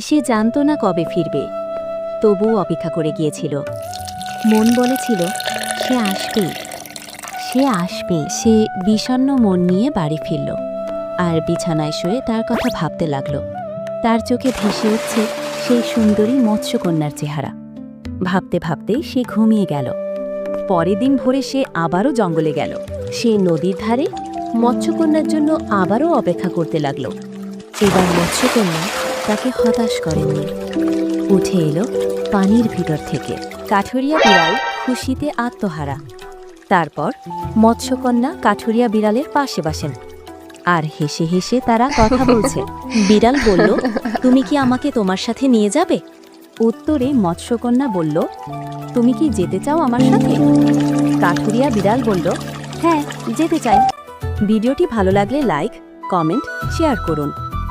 সে জানতো না কবে ফিরবে। তবুও অপেক্ষা করে গিয়েছিল। মন বলেছিল, সে আসবে। সে আসবে। সে বিষণ্ণ মন নিয়ে বাড়ি ফিরল। আর বিছানায় শুয়ে তার কথা ভাবতে লাগল। তার চোখে ভেসে উঠছে সেই সুন্দরী মৎস্যকন্যার চেহারা। ভাবতে ভাবতেই সে ঘুমিয়ে গেল। পরের দিন ভোরে সে আবারও জঙ্গলে গেল। সে নদীর ধারে মৎস্যকন্যার জন্য আবারও অপেক্ষা করতে লাগল। এবার মৎস্যকন্যা তাকে হতাশ করেননি। উঠে এলো পানির ভিতর থেকে। কাঠুরিয়া বিড়াল খুশিতে আত্মহারা। তারপর মৎস্যকন্যা কাঠুরিয়া বিড়ালের পাশে বাসেন। আর হেসে হেসে তারা কথা বলছে। বিড়াল বলল, তুমি কি আমাকে তোমার সাথে নিয়ে যাবে? উত্তরে মৎস্যকন্যা বলল, তুমি কি যেতে চাও আমার সাথে? কাঠুরিয়া বিড়াল বলল হ্যাঁ যেতে চাই। ভিডিওটি ভালো লাগলে লাইক, কমেন্ট, শেয়ার করুন।